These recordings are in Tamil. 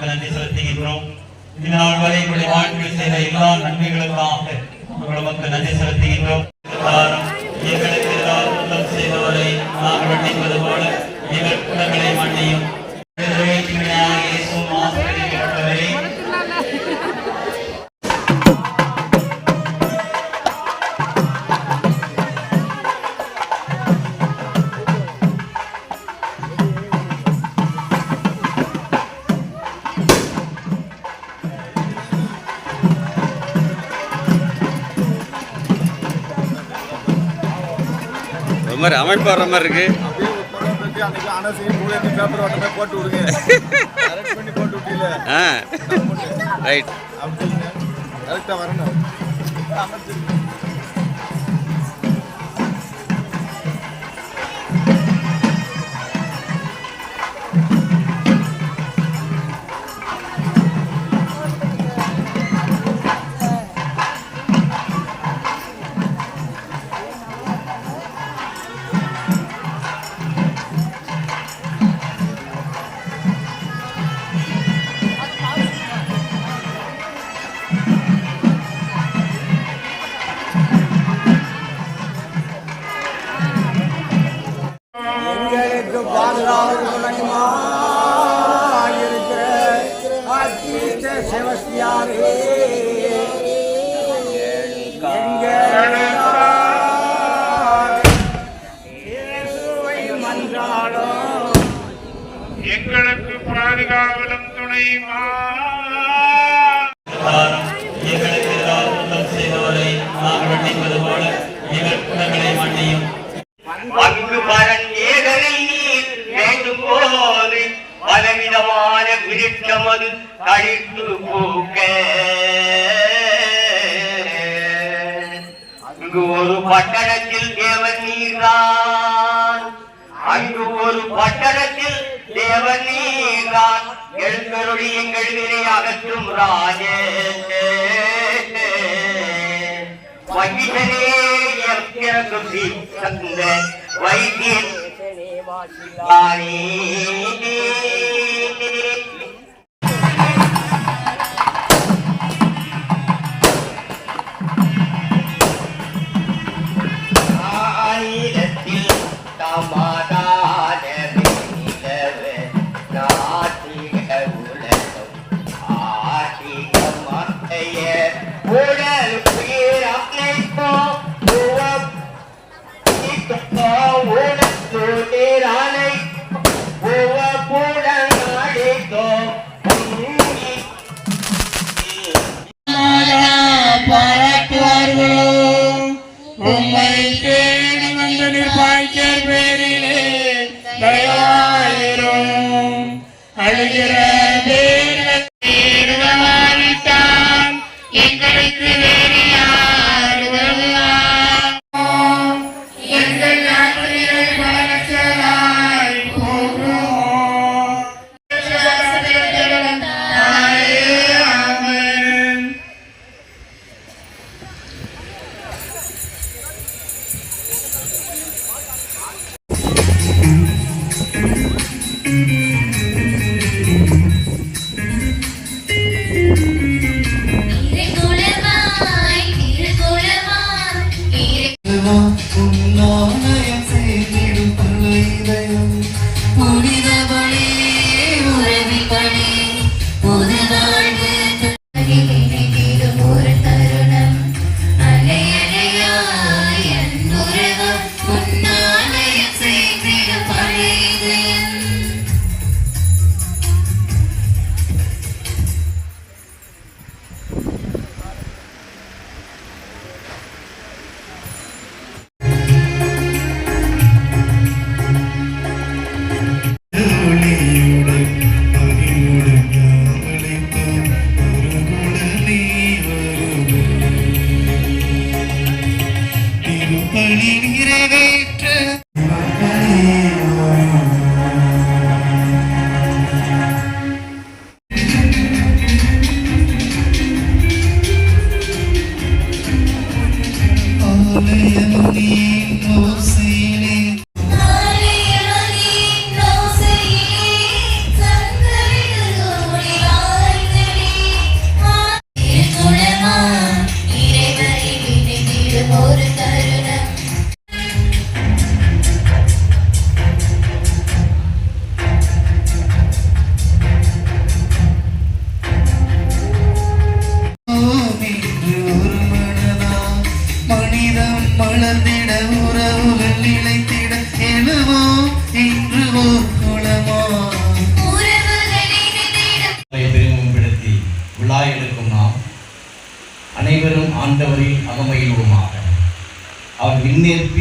உமக்கு நன்றி செலுத்துகின்றோம். இந்நாள் வரை எங்களுடைய வாழ்க்கையில் செய்த எல்லா நன்மைகளுக்காக நாங்கள் உமக்கு நன்றி செலுத்துகின்றோம். எங்களுக்கு எதிராக செய்தவரை நாங்கள் மன்னிப்பது போல எங்கள் குற்றங்களை மன்னியும். ஒரு மாதிரி அமைப்பு வர்ற மாதிரி இருக்கு. ரைட் ஒரு கரெக்டாக பெற்று எங்களுக்கு பாதுகாவலும் துணையுமா? எங்களுக்கு எதிராக குற்றம் செய்தவரை நாங்கள் மன்னிப்பது போல எங்கள் குணங்களை மன்னியும் அங்கு பரன் ஏகனை நீர் வேண்டும் போது பலவிதமான கழித்து பூக்க. அங்கு ஒரு எங்கள் வினை அகற்றும் ராஜே தந்த வைத்தியன். எங்களுக்கு மலர்ந்திட உறவுகள் நிலைத்திட எனவோ இன்று ஓர் குணமா பெரும்படுத்தி விழா எடுக்கும் நாம். அனைவரும் ஆண்டவரின் அகமயிலுமாக அவர் விண்ணேற்பி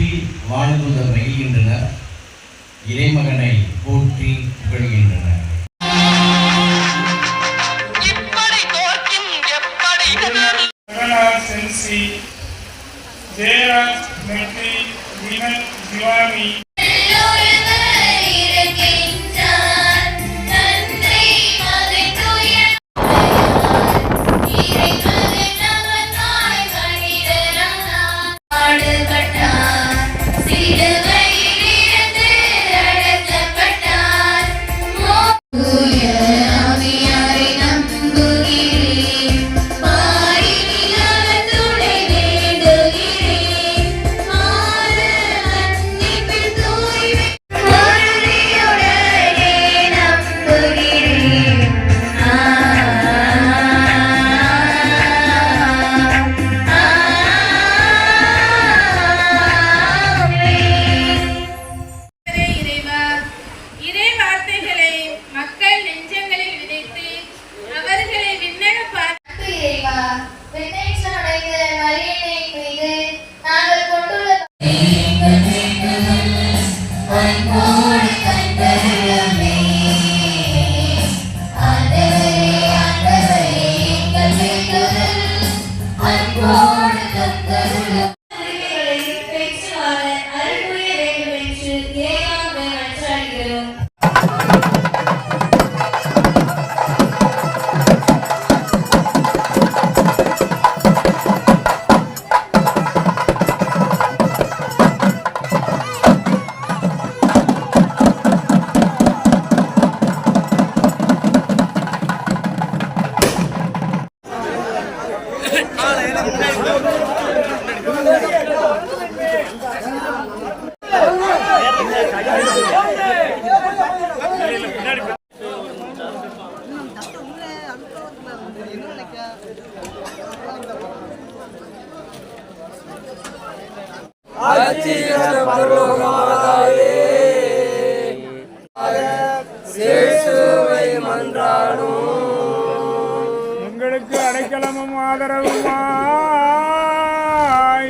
எங்களுக்கு அடைக்கலமும் ஆதரவுமா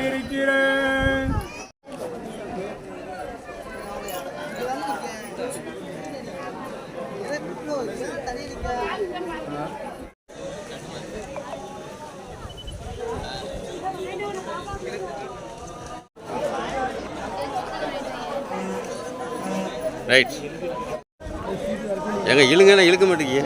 இருக்கிறேன் Thank you. ரைட் எங்க இழுங்கண்ணா இழுக்க மாட்டேங்க